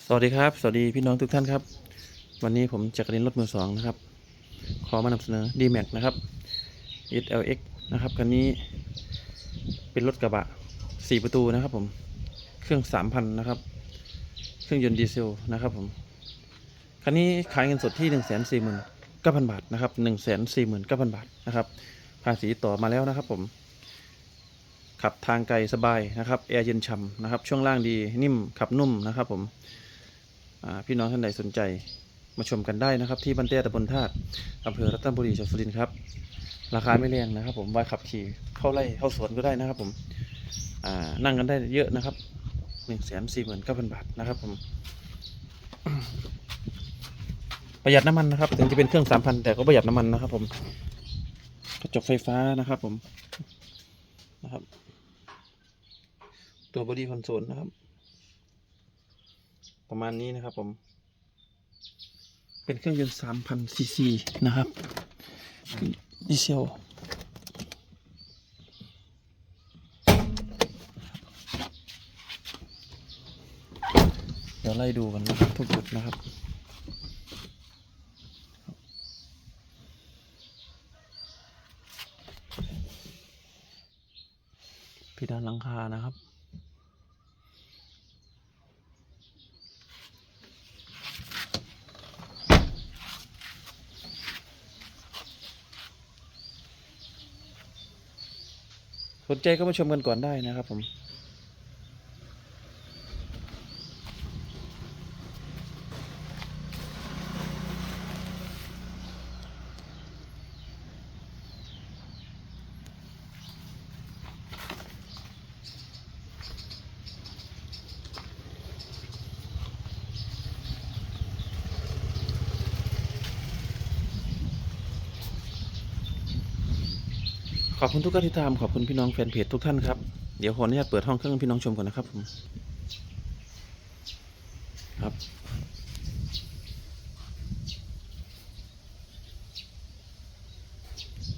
สวัสดีครับ สวัสดีพี่น้องทุกท่านครับ วันนี้ผมจักรินรถมือสองนะครับ ขอมานำเสนอ D-Max นะครับ SLX นะครับคันนี้เป็นรถกระบะ 4 ประตูนะครับผม เครื่อง 3,000 นะครับ เครื่องยนต์ดีเซลนะครับผม คันนี้ขายเงินสดที่ 1 4 9 0 0 0 บาทนะครับ 1 4 9 0 0 0 บาทนะครับ ภาษีต่อมาแล้วนะครับผม ขับทางไกลสบายนะครับแอร์เย็นฉ่ำนะครับ ช่วงล่างดีนิ่มขับนุ่มนะครับผมพี่น้องท่านใดสนใจมาชมกันได้นะครับ ที่บันเต้ตำบลธาตุอำเภอรัตนบุรีจังหวัดสุรินทร์ครับ ราคาไม่แรงนะครับ ผมไว้ขับขี่เข้าไร่เข้าสวนก็ได้นะครับ ผมนั่งกันได้เยอะนะครับหนึ่งแสนสี่หมื่นเก้าพันบาทนะครับผม ประหยัดน้ำมันนะครับ ถึงจะเป็นเครื่องสามพันแต่ก็ประหยัดน้ำมันนะครับ ผมกระจกไฟฟ้านะครับ ผมนะครับ ตัวบอดี้คอนโซลนะครับ ประมาณนี้นะครับผม เป็นเครื่องยนต์3,000ซีซีนะครับ ดีเซลเดี๋ยวไล่ดูกันนะครับทุกจุดนะครับพิดานหลังคานะครับ สนใจก็มาชมกันก่อนได้นะครับผม ขอบคุณทุกการติดตามขอบคุณพี่น้องแฟนเพจทุกท่านครับ เดี๋ยวขออนุญาตเปิดห้องเครื่องพี่น้องชมก่อนนะครับผมครับ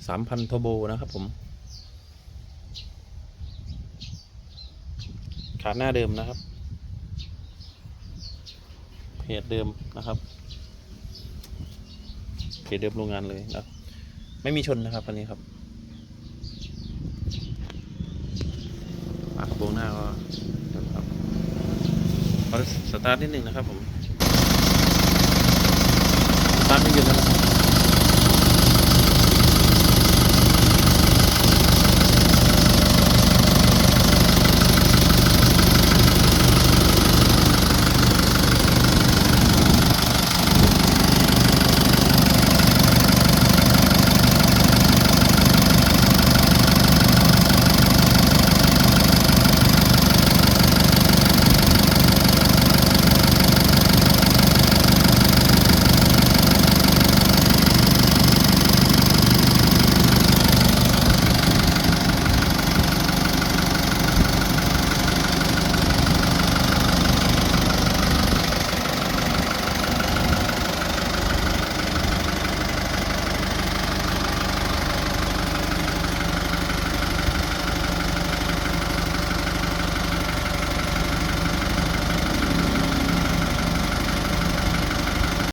สามพันโทโบนะครับผม ขาหน้าเดิมนะครับ เพจเดิมนะครับ เพจเดิมโรงงานเลยนะไม่มีชนนะครับอันนี้ครับ ฝากระโปรงหน้าก็ครับขอสตาร์ทนิดหนึ่งนะครับผมสตาร์ทไม่หยุดแล้วนะครับ